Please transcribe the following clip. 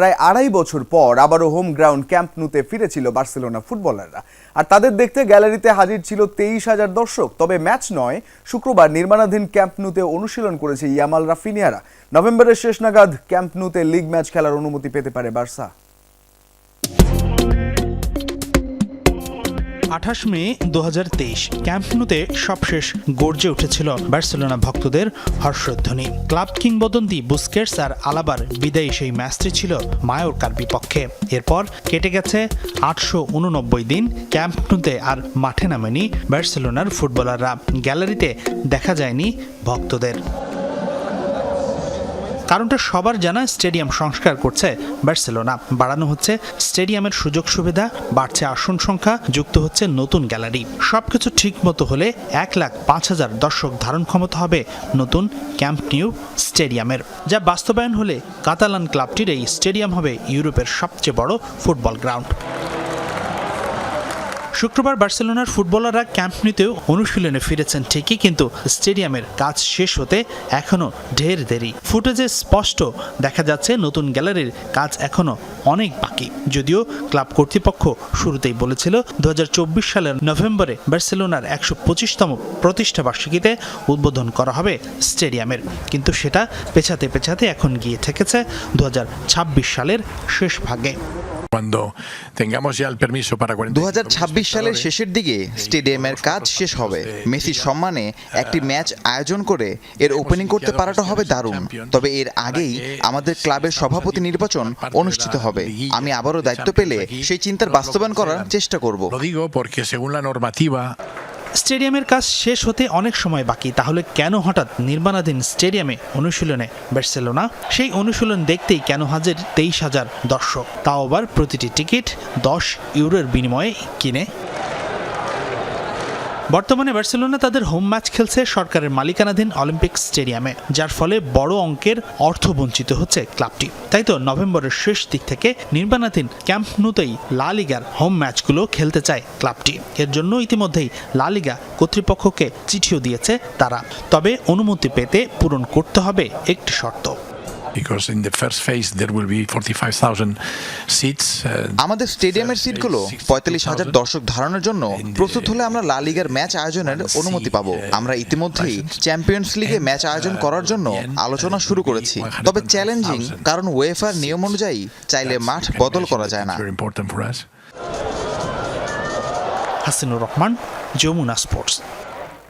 প্রায় আড়াই বছর পর আবারও হোম গ্রাউন্ড ক্যাম্প নুতে ফিরেছিল বার্সেলোনা ফুটবলাররা। আর তাদের দেখতে গ্যালারিতে হাজির ছিল তেইশ হাজার দর্শক। তবে ম্যাচ নয়, শুক্রবার নির্মাণাধীন ক্যাম্প নুতে অনুশীলন করেছে ইয়ামাল রাফিনিয়ারা। নভেম্বরের শেষ নাগাদ ক্যাম্প নুতে লিগ ম্যাচ খেলার অনুমতি পেতে পারে বার্সা। আঠাশ মে দু ক্যাম্প নুতে সবশেষ গর্জে উঠেছিল বার্সেলোনা ভক্তদের হর্ষধ্বনি। ক্লাব কিংবদন্তি বুস্কেটস আর আলাবার বিদায়ী সেই ম্যাচটি ছিল মায়োরকার বিপক্ষে। এরপর কেটে গেছে আটশো উননব্বই দিন ক্যাম্প নুতে আর মাঠে নামেনি বার্সেলোনার ফুটবলাররা। গ্যালারিতে দেখা যায়নি ভক্তদের। কারণটা সবার জানা, স্টেডিয়াম সংস্কার করছে বার্সেলোনা। বাড়ানো হচ্ছে স্টেডিয়ামের সুযোগ সুবিধা, বাড়ছে আসন সংখ্যা, যুক্ত হচ্ছে নতুন গ্যালারি। সবকিছু ঠিক মতো হলে এক লাখ পাঁচ হাজার দর্শক ধারণ ক্ষমতা হবে নতুন ক্যাম্প নিউ স্টেডিয়ামের। যা বাস্তবায়ন হলে কাতালান ক্লাবটির এই স্টেডিয়াম হবে ইউরোপের সবচেয়ে বড় ফুটবল গ্রাউন্ড। শুক্রবার বার্সেলোনার ফুটবলাররা ক্যাম্প নিতেও অনুশীলনে ফিরেছেন ঠিকই, কিন্তু স্টেডিয়ামের কাজ শেষ হতে এখনও ঢের দেরি। ফুটেজে স্পষ্ট দেখা যাচ্ছে নতুন গ্যালারির কাজ এখনও অনেক বাকি। যদিও ক্লাব কর্তৃপক্ষ শুরুতেই বলেছিল দু হাজার চব্বিশ সালের নভেম্বরে বার্সেলোনার একশো পঁচিশতম প্রতিষ্ঠা বার্ষিকীতে উদ্বোধন করা হবে স্টেডিয়ামের। কিন্তু সেটা পেছাতে পেছাতে এখন গিয়ে থেকেছে দু হাজার ছাব্বিশ সালের শেষ ভাগে। Cuando tengamos ya el permiso para 40 দু সালের শেষের দিকে স্টেডিয়ামের কাজ শেষ হবে। মেসির সম্মানে একটি ম্যাচ আয়োজন করে এর ওপেনিং করতে পারাটা হবে দারুণ। তবে এর আগেই আমাদের ক্লাবের সভাপতি নির্বাচন অনুষ্ঠিত হবে। আমি আবারও দায়িত্ব পেলে সেই চিন্তার বাস্তবায়ন করার চেষ্টা করব। স্টেডিয়ামের কাজ শেষ হতে অনেক সময় বাকি। তাহলে কেন হঠাৎ নির্মাণাধীন স্টেডিয়ামে অনুশীলনে বার্সেলোনা? সেই অনুশীলন দেখতেই কেন হাজির তেইশ হাজার দর্শক? তাও আবার প্রতিটি টিকিট দশ ইউরোর বিনিময়ে কিনে। বর্তমানে বার্সেলোনা তাদের হোম ম্যাচ খেলছে সরকারের মালিকানাধীন অলিম্পিক স্টেডিয়ামে যার ফলে বড় অঙ্কের অর্থ বঞ্চিত হচ্ছে ক্লাবটি। তাই তো নভেম্বরের শেষ দিক থেকে নির্মাণাধীন ক্যাম্প নুতেই লা লিগার হোম ম্যাচগুলো খেলতে চায় ক্লাবটি। এর জন্য ইতিমধ্যেই লা লিগা কর্তৃপক্ষকে চিঠিও দিয়েছে তারা। তবে অনুমতি পেতে পূরণ করতে হবে একটি শর্ত। Because in the first phase there will be 45,000 seats uh, আমাদের স্টেডিয়ামের সিটগুলো পঁয়তাল্লিশ হাজার দর্শক ধারণের জন্য প্রস্তুত হলে আমরা লা লিগার ম্যাচ আয়োজনের অনুমতি পাবো। আমরা ইতিমধ্যেই চ্যাম্পিয়ন্স লিগে ম্যাচ আয়োজন করার জন্য আলোচনা শুরু করেছি। তবে চ্যালেঞ্জিং কারণ ওয়েফার নিয়ম অনুযায়ী চাইলে মাঠ বদল করা যায় না। হাসিনুর রহমান যমুনা স্পোর্টস